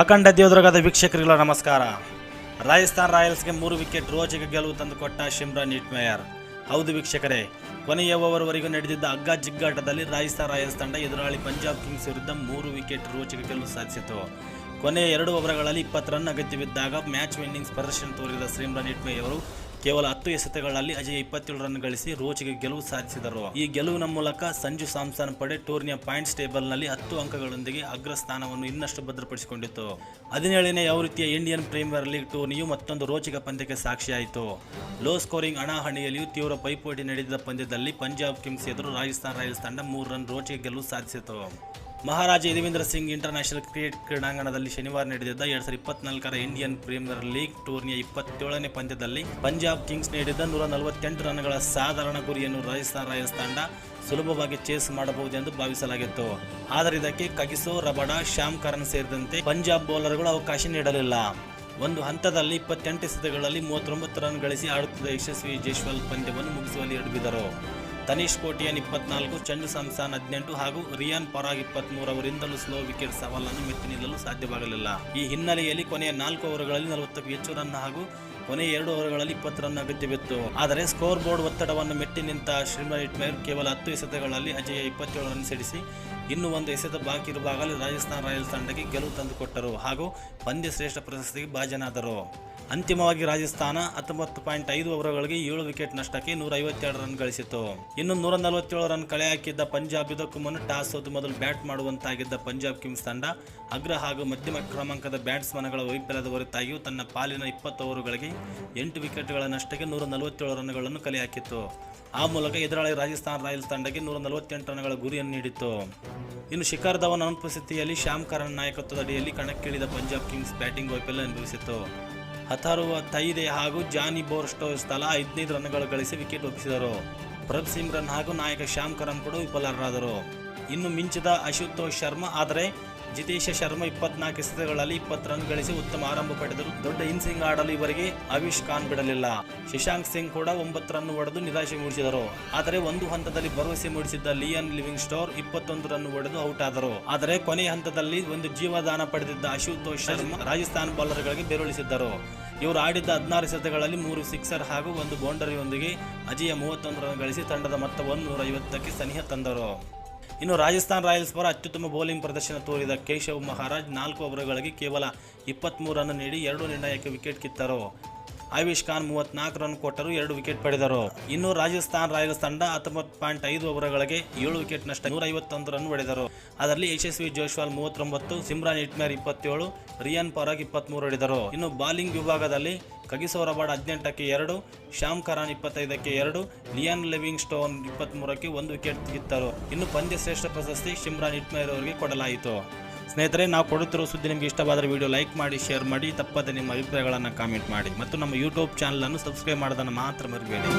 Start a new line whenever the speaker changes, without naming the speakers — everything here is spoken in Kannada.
ಅಖಂಡ ದೇವದುರ್ಗದ ವೀಕ್ಷಕರಿಗಳ ನಮಸ್ಕಾರ. ರಾಜಸ್ಥಾನ್ ರಾಯಲ್ಸ್ಗೆ ಮೂರು ವಿಕೆಟ್ ರೋಚಕ ಗೆಲುವು ತಂದುಕೊಟ್ಟ ಶಿಮ್ರಾನ್ ಇಟ್ಮೇಯರ್ ಹೌದು ವೀಕ್ಷಕರೇ ಕೊನೆಯ ಓವರ್ವರೆಗೂ ನಡೆದಿದ್ದ ಅಗ್ಗ ಜಿಗ್ಗಾಟದಲ್ಲಿ ರಾಜಸ್ಥಾನ್ ರಾಯಲ್ಸ್ ತಂಡ ಎದುರಾಳಿ ಪಂಜಾಬ್ ಕಿಂಗ್ಸ್ ವಿರುದ್ಧ ಮೂರು ವಿಕೆಟ್ ರೋಚಕ ಗೆಲುವು ಸಾಧಿಸಿತು. ಕೊನೆಯ ಎರಡು ಓವರ್ಗಳಲ್ಲಿ ಇಪ್ಪತ್ತು ರನ್ ಅಗತ್ಯವಿದ್ದಾಗ ಮ್ಯಾಚ್ ವಿನ್ನಿಂಗ್ಸ್ ಪ್ರದರ್ಶನ ತೋರಿದ ಸಿಮ್ರಾನ್ ಇಟ್ಮೆ ಅವರು ಕೇವಲ ಹತ್ತು ಎಸೆತಗಳಲ್ಲಿ ಅಜಯ್ ಇಪ್ಪತ್ತೇಳು ರನ್ ಗಳಿಸಿ ರೋಚಿಗೆ ಗೆಲುವು ಸಾಧಿಸಿದರು. ಈ ಗೆಲುವಿನ ಮೂಲಕ ಸಂಜು ಸಾಮ್ಸನ್ ಪಡೆ ಟೂರ್ನಿಯ ಪಾಯಿಂಟ್ಸ್ ಟೇಬಲ್ನಲ್ಲಿ ಹತ್ತು ಅಂಕಗಳೊಂದಿಗೆ ಅಗ್ರ ಸ್ಥಾನವನ್ನು ಇನ್ನಷ್ಟು ಭದ್ರಪಡಿಸಿಕೊಂಡಿತು. ಹದಿನೇಳನೇ ಯಾವೃತ್ತಿಯ ಇಂಡಿಯನ್ ಪ್ರೀಮಿಯರ್ ಲೀಗ್ ಟೂರ್ನಿಯು ಮತ್ತೊಂದು ರೋಚಕ ಪಂದ್ಯಕ್ಕೆ ಸಾಕ್ಷಿಯಾಯಿತು. ಲೋ ಸ್ಕೋರಿಂಗ್ ಹಣಾಹಣಿಯಲ್ಲಿಯೂ ತೀವ್ರ ಪೈಪೋಟಿ ನಡೆದಿದ್ದ ಪಂದ್ಯದಲ್ಲಿ ಪಂಜಾಬ್ ಕಿಂಗ್ಸ್ ಎದುರು ರಾಜಸ್ಥಾನ್ ರಾಯಲ್ಸ್ ತಂಡ ಮೂರು ರನ್ ರೋಚಕ ಗೆಲುವು ಸಾಧಿಸಿತು. ಮಹಾರಾಜ ಯದುವೇಂದ್ರ ಸಿಂಗ್ ಇಂಟರ್ನ್ಯಾಷನಲ್ ಕ್ರಿಕೆಟ್ ಕ್ರೀಡಾಂಗಣದಲ್ಲಿ ಶನಿವಾರ ನಡೆದಿದ್ದ ಎರಡ್ ಸಾವಿರದ ಇಪ್ಪತ್ನಾಲ್ಕರ ಇಂಡಿಯನ್ ಪ್ರೀಮಿಯರ್ ಲೀಗ್ ಟೂರ್ನಿಯ ಇಪ್ಪತ್ತೇಳನೇ ಪಂದ್ಯದಲ್ಲಿ ಪಂಜಾಬ್ ಕಿಂಗ್ಸ್ ನೀಡಿದ್ದ ನೂರ ನಲವತ್ತೆಂಟು ರನ್ಗಳ ಸಾಧಾರಣ ಗುರಿಯನ್ನು ರಾಜಸ್ಥಾನ್ ರಾಯಲ್ಸ್ ತಂಡ ಸುಲಭವಾಗಿ ಚೇಸ್ ಮಾಡಬಹುದೆಂದು ಭಾವಿಸಲಾಗಿತ್ತು. ಆದರೆ ಇದಕ್ಕೆ ಕಗಿಸೋ ರಬಡ, ಶ್ಯಾಮ್ ಕರನ್ ಸೇರಿದಂತೆ ಪಂಜಾಬ್ ಬೌಲರ್ಗಳು ಅವಕಾಶ ನೀಡಲಿಲ್ಲ. ಒಂದು ಹಂತದಲ್ಲಿ ಇಪ್ಪತ್ತೆಂಟು ಎಸೆತಗಳಲ್ಲಿ ಮೂವತ್ತೊಂಬತ್ತು ರನ್ ಗಳಿಸಿ ಆಡುತ್ತಿದ್ದ ಯಶಸ್ವಿ ಜೈಶ್ವಾಲ್ ಪಂದ್ಯವನ್ನು ಮುಗಿಸುವಲ್ಲಿ ಎಡಬಿದರು ತನೀಶ್ ಕೋಟಿಯನ್ ಇಪ್ಪತ್ನಾಲ್ಕು ಚಂಡು ಸಂಸಾನ್ ಹದಿನೆಂಟು ಹಾಗೂ ರಿಯಾನ್ ಪರಾಗ್ ಇಪ್ಪತ್ಮೂರವರಿಂದಲೂ ಸ್ಲೋ ವಿಕೆಟ್ ಸವಾಲನ್ನು ಮೆಟ್ಟಿ ನಿಲ್ಲಲು ಸಾಧ್ಯವಾಗಲಿಲ್ಲ. ಈ ಹಿನ್ನೆಲೆಯಲ್ಲಿ ಕೊನೆಯ ನಾಲ್ಕು ಓವರ್ಗಳಲ್ಲಿ ನಲವತ್ತಕ್ಕೂ ಹೆಚ್ಚು ರನ್ ಹಾಗೂ ಕೊನೆಯ ಎರಡು ಓವರ್ಗಳಲ್ಲಿ ಇಪ್ಪತ್ತು ರನ್ ಅಗತ್ಯವಿತ್ತು ಆದರೆ ಸ್ಕೋರ್ ಬೋರ್ಡ್ ಒತ್ತಡವನ್ನು ಮೆಟ್ಟಿ ನಿಂತ ಶ್ರೀಮನ್ ಇಟ್ಮೇರ್ ಕೇವಲ ಹತ್ತು ಎಸೆತಗಳಲ್ಲಿ ಅಜಯ ಇಪ್ಪತ್ತೇಳು ರನ್ ಸಿಡಿಸಿ ಇನ್ನೂ ಒಂದು ಎಸೆತ ಬಾಕಿ ಇರುವಾಗಲೇ ರಾಜಸ್ಥಾನ್ ರಾಯಲ್ಸ್ ತಂಡಕ್ಕೆ ಗೆಲುವು ತಂದುಕೊಟ್ಟರು ಹಾಗೂ ಪಂದ್ಯ ಶ್ರೇಷ್ಠ ಪ್ರಶಸ್ತಿಗೆ ಭಾಜನಾದರು ಅಂತಿಮವಾಗಿ ರಾಜಸ್ಥಾನ ಹತ್ತೊಂಬತ್ತು ಪಾಯಿಂಟ್ ಐದು ಓವರ್ಗಳಿಗೆ ಏಳು ವಿಕೆಟ್ ನಷ್ಟಕ್ಕೆ ನೂರ ಐವತ್ತೆರಡು ರನ್ ಗಳಿಸಿತು ಇನ್ನು ನೂರ ನಲವತ್ತೇಳು ರನ್ ಕಳೆ ಹಾಕಿದ್ದ ಪಂಜಾಬ್ ಇದಕ್ಕೂ ಮುನ್ನ ಟಾಸ್ ಸೋತು ಮೊದಲು ಬ್ಯಾಟ್ ಮಾಡುವಂತಾಗಿದ್ದ ಪಂಜಾಬ್ ಕಿಂಗ್ಸ್ ತಂಡ ಅಗ್ರ ಹಾಗೂ ಮಧ್ಯಮ ಕ್ರಮಾಂಕದ ಬ್ಯಾಟ್ಸ್ಮನ್ಗಳ ವೈಫಲ್ಯದ ಹೊರತಾಗಿಯೂ ತನ್ನ ಪಾಲಿನ ಇಪ್ಪತ್ತು ಓವರ್ಗಳಿಗೆ ಎಂಟು ವಿಕೆಟ್ಗಳ ನಷ್ಟಕ್ಕೆ ನೂರ ನಲವತ್ತೇಳು ರನ್ಗಳನ್ನು ಕಲೆ ಹಾಕಿತ್ತು. ಆ ಮೂಲಕ ಎದುರಾಳಿ ರಾಜಸ್ಥಾನ್ ರಾಯಲ್ಸ್ ತಂಡಕ್ಕೆ ನೂರ ನಲವತ್ತೆಂಟು ರನ್ಗಳ ಗುರಿಯನ್ನು ನೀಡಿತ್ತು. ಇನ್ನು ಶಿಖರ್ ಧವನ್ ಅನುಪಸ್ಥಿತಿಯಲ್ಲಿ ಶ್ಯಾಮ್ ಕರಣ್ ನಾಯಕತ್ವದಡಿಯಲ್ಲಿ ಕಣಕ್ಕಿಳಿದ ಪಂಜಾಬ್ ಕಿಂಗ್ಸ್ ಬ್ಯಾಟಿಂಗ್ ವೈಫಲ್ಯ ಅನುಭವಿಸಿತ್ತು. ಹತಾರುವ ತೈದೆ ಹಾಗೂ ಜಾನಿ ಬೋರ್ಸ್ಟೋ ತಲಾ ಹದಿನೈದು ರನ್ಗಳು ಗಳಿಸಿ ವಿಕೆಟ್ ಒಪ್ಪಿಸಿದರು. ಪ್ರಭ್ ಸಿಮ್ರನ್ ಹಾಗೂ ನಾಯಕ ಶ್ಯಾಮ್ ಕರಣ್ ಕೂಡ ವಿಫಲರಾದರು. ಇನ್ನು ಮಿಂಚಿದ ಅಶುತೋಷ್ ಶರ್ಮಾ ಆದರೆ ಜಿತೇಶ ಶರ್ಮಾ ಇಪ್ಪತ್ನಾಲ್ಕು ಎಸೆತಗಳಲ್ಲಿ ಇಪ್ಪತ್ತು ರನ್ ಗಳಿಸಿ ಉತ್ತಮ ಆರಂಭ ಪಡೆದರು. ದೊಡ್ಡ ಇನ್ಸಿಂಗ್ ಆಡಲು ಇವರಿಗೆ ಅವಿಶ್ ಖಾನ್ ಬಿಡಲಿಲ್ಲ. ಶಶಾಂಕ್ ಸಿಂಗ್ ಕೂಡ ಒಂಬತ್ತು ರನ್ ಹೊಡೆದು ನಿರಾಶೆ ಮೂಡಿಸಿದರು. ಆದರೆ ಒಂದು ಹಂತದಲ್ಲಿ ಭರವಸೆ ಮೂಡಿಸಿದ್ದ ಲಿಯನ್ ಲಿವಿಂಗ್ ಸ್ಟೋರ್ ಇಪ್ಪತ್ತೊಂದು ರನ್ ಹೊಡೆದು ಔಟ್ ಆದರು. ಆದರೆ ಕೊನೆಯ ಹಂತದಲ್ಲಿ ಒಂದು ಜೀವದಾನ ಪಡೆದಿದ್ದ ಅಶುತೋಷ್ ಶರ್ಮಾ ರಾಜಸ್ಥಾನ್ ಬೌಲರ್ಗಳಿಗೆ ಬೆರಳಿಸಿದ್ದರು. ಇವರು ಆಡಿದ್ದ ಹದಿನಾರು ಎಸೆತಗಳಲ್ಲಿ ಮೂರು ಸಿಕ್ಸರ್ ಹಾಗೂ ಒಂದು ಬೌಂಡರಿಯೊಂದಿಗೆ ಅಜಯ ಮೂವತ್ತೊಂದು ರನ್ ಗಳಿಸಿ ತಂಡದ ಮೊತ್ತವನ್ನು ನೂರ ಐವತ್ತಕ್ಕೆ ಸನಿಹ ತಂದರು. ಇನ್ನು ರಾಜಸ್ಥಾನ್ ರಾಯಲ್ಸ್ ಪರ ಅತ್ಯುತ್ತಮ ಬೌಲಿಂಗ್ ಪ್ರದರ್ಶನ ತೋರಿದ ಕೇಶವ್ ಮಹಾರಾಜ್ ನಾಲ್ಕು ಓವರ್ಗಳಿಗೆ ಕೇವಲ ಇಪ್ಪತ್ತ್ಮೂರು ರನ್ ನೀಡಿ ಎರಡು ನಿರ್ಣಾಯಕ ವಿಕೆಟ್ ಕಿತ್ತರು. ಆಯುಷ್ ಖಾನ್ ಮೂವತ್ನಾಲ್ಕು ರನ್ ಕೊಟ್ಟರು, ಎರಡು ವಿಕೆಟ್ ಪಡೆದರು. ಇನ್ನು ರಾಜಸ್ಥಾನ್ ರಾಯಲ್ಸ್ ತಂಡ ಹತ್ತೊಂಬತ್ತು ಪಾಯಿಂಟ್ ಐದು ಓವರ್ಗಳಿಗೆ ಏಳು ವಿಕೆಟ್ ನಷ್ಟ ನೂರ ಐವತ್ತೊಂದು ರನ್ ಹೊಡೆದರು. ಅದರಲ್ಲಿ ಯಶಸ್ವಿ ಜೋಶ್ವಾಲ್ ಮೂವತ್ತೊಂಬತ್ತು, ಸಿಮ್ರಾನ್ ಇಟ್ಮೇರ್ ಇಪ್ಪತ್ತೇಳು, ರಿಯಾನ್ ಪರಾಗ್ ಇಪ್ಪತ್ತ್ಮೂರು ಹೊಡೆದರು. ಇನ್ನು ಬಾಲಿಂಗ್ ವಿಭಾಗದಲ್ಲಿ ಕಗಿಸೋರಬಾಡ್ ಹದಿನೆಂಟಕ್ಕೆ ಎರಡು, ಶ್ಯಾಮ್ ಕರಾನ್ ಇಪ್ಪತ್ತೈದಕ್ಕೆ ಎರಡು, ಲಿಯಾನ್ ಲಿವಿಂಗ್ ಸ್ಟೋನ್ ಇಪ್ಪತ್ತ್ಮೂರಕ್ಕೆ ಒಂದು ವಿಕೆಟ್ ಕಿತ್ತರು ಇನ್ನು ಪಂದ್ಯ ಶ್ರೇಷ್ಠ ಪ್ರಶಸ್ತಿ ಶಿಮ್ರಾನ್ ಇಟ್ಮೇರ್ ಅವರಿಗೆ ಕೊಡಲಾಯಿತು. ಸ್ನೇಹಿತರೆ, ನಾವು ಕೊಡುತ್ತಿರುವ ಸುದ್ದಿ ನಿಮಗೆ ಇಷ್ಟವಾದರೆ ವಿಡಿಯೋ ಲೈಕ್ ಮಾಡಿ, ಶೇರ್ ಮಾಡಿ, ತಪ್ಪದೆ ನಿಮ್ಮ ಅಭಿಪ್ರಾಯಗಳನ್ನು ಕಾಮೆಂಟ್ ಮಾಡಿ. ಮತ್ತು ನಮ್ಮ ಯೂಟ್ಯೂಬ್ ಚಾನಲನ್ನು ಸಬ್ಸ್ಕ್ರೈಬ್ ಮಾಡೋದನ್ನು ಮಾತ್ರ ಮರಿಬೇಡಿ.